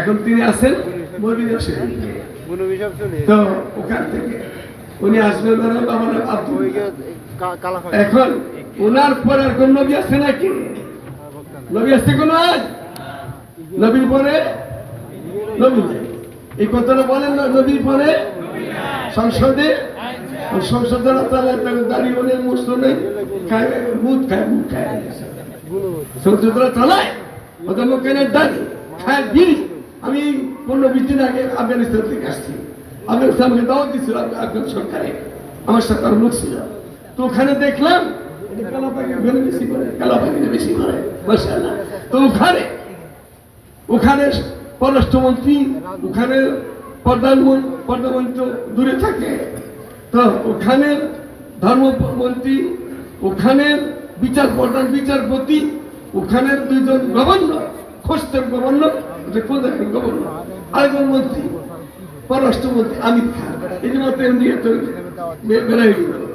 এখন তিনি আছেন তো ওখান থেকে উনি আসবেন এখন ওনার পরে আর কোন নবী আছে নাকি? নবী আছে কোন আজ? নবীর পরে? নবী। এই কথাটা বলেন না নবীর পরে? সংসদে? সংসদ যারা চালায় তাদের দাঁড়িয়ে বলে নেই খায় মুখ খায় মুখ খায়। সংসদরা চালায় ওদের লোকের দাঁড়িয়ে বিড়ি আমি পনেরো বিশ দিন আগে আফগানিস্তান থেকে আসছি। আফগানিস্তান আমাকে দাওয়াত দিচ্ছিল আফগান সরকারে। আমার সাথে লোক ছিল তো ওখানে দেখলাম তো ওখানে ওখানে পররাষ্ট্রমন্ত্রী, ওখানে প্রধানমন্ত্রী দূরে থাকে। তো ওখানে ধর্মমন্ত্রী ওখানের বিচার প্রধান বিচারপতি ওখানের দুইজন গভর্নর। খোস্তের গভর্নর যে কোন দেখেন গভর্নর আরেকজন মন্ত্রী, পররাষ্ট্রমন্ত্রী আমির খান। এই জন্য বেড়াই গেল।